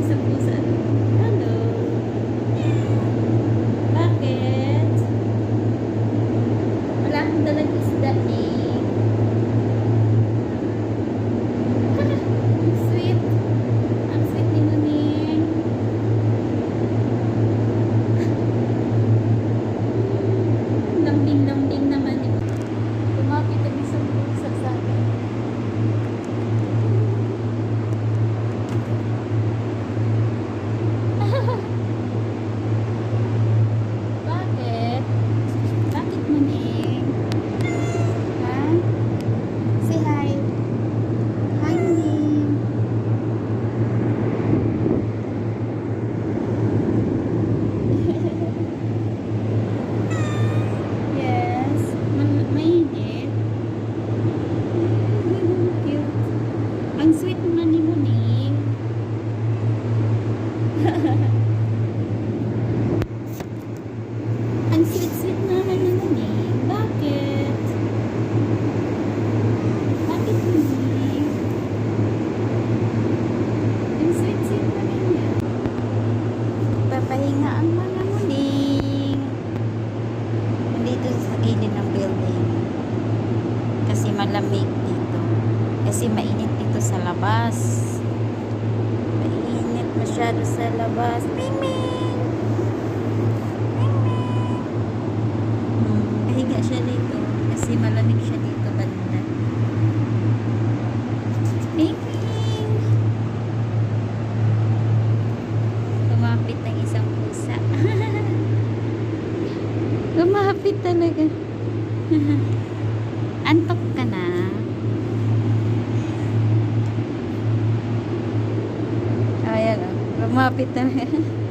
是不是 Ang sweet-sweet na naman nun eh. Bakit? Bakit hindi? Ang sweet-sweet na ganyan. Ang mga. Dito sa gilid ng building. Kasi malamig dito. Kasi mainit dito sa labas. Masyado sa labas. Ming Ming! Ming Ming! Hmm, Kahiga siya dito. Kasi malamig siya dito banda. Ming Ming! Lumapit ng isang pusa. Lumapit talaga. Antok ka na?